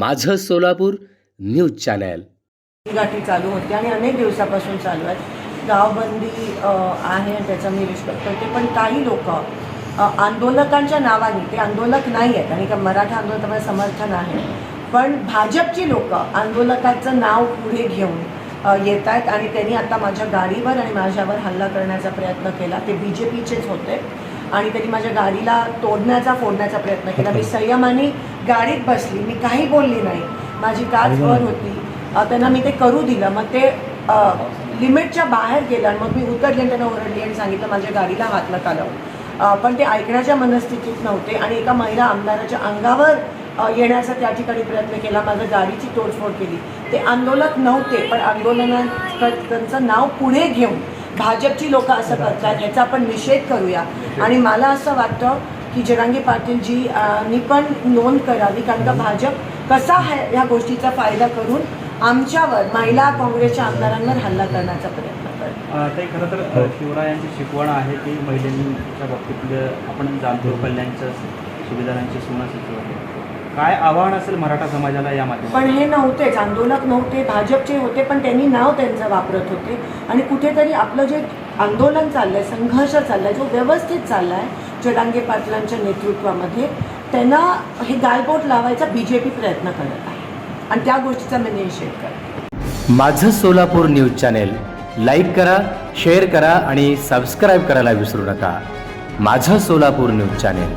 माझं Solapur news channel. गाठी चालू होती आणि अनेक दिवसापासून चालू आहेत गावबंदी आहे त्याचं त्याचा मी रिस्पेक्ट करते. पण काही लोक आंदोलकांच्या नावाने ते आंदोलक नाही आहेत आणि का मराठा आंदोलकांना समर्थन आहे. पण भाजपची लोक आंदोलकाचं नाव पुढे घेऊन येत आहेत आणि त्यांनी आता माझ्या गाडीवर आणि माझ्यावर हल्ला करण्याचा प्रयत्न केला. ते बी जे पीचेच होते आणि त्यांनी माझ्या गाडीला तोडण्याचा फोडण्याचा प्रयत्न केला. मी संयमाने गाडीत बसली मी काही बोलली नाही. माझी काच वर होती त्यांना मी ते करू दिलं. मग ते लिमिटच्या बाहेर गेलं आणि मग मी उतरली आणि त्यांना ओरडली आणि सांगितलं माझ्या गाडीला हात नका अ, पण ते ऐकण्याच्या मनस्थितीत नव्हते आणि एका महिला आमदाराच्या अंगावर येण्याचा त्या ठिकाणी प्रयत्न केला. माझ्या गाडीची तोडफोड केली. ते आंदोलक नव्हते पण आंदोलनात त्यांचं नाव पुढे घेऊन भाजपची लोक असं करतात याचा आपण निषेध करूया. आणि मला असं वाटतं की जरांगे पाटीलजी अ, नी पण नोंद करावी. कारण का भाजप कसा है ह्या गोष्टीचा फायदा करून आमच्यावर महिला काँग्रेसच्या आमदारांवर हल्ला करण्याचा प्रयत्न ते खरं तर अ, शिवरायांची शिकवण आहे की महिलांच्या बाबतीत आपण जाणतो कल्याणच्या सुविधांची सुविधा काय आव्हान असेल मराठा समाजाला या पण हे नव्हतेच आंदोलक नव्हते भाजपचे होते पण त्यांनी नाव त्यांचं वापरत होते. आणि कुठेतरी आपलं जे आंदोलन चाललंय संघर्ष चाललाय जो व्यवस्थित चाललाय जडांगे पाटलांच्या नेतृत्वामध्ये त्यांना हे गालबोट लावायचा बी जे पी प्रयत्न करत आहे. आणि त्या गोष्टीचा मी निषेध करते. माझं सोलापूर न्यूज चॅनेल लाईक करा शेअर करा आणि सबस्क्राईब करायला विसरू नका. माझं सोलापूर न्यूज चॅनेल.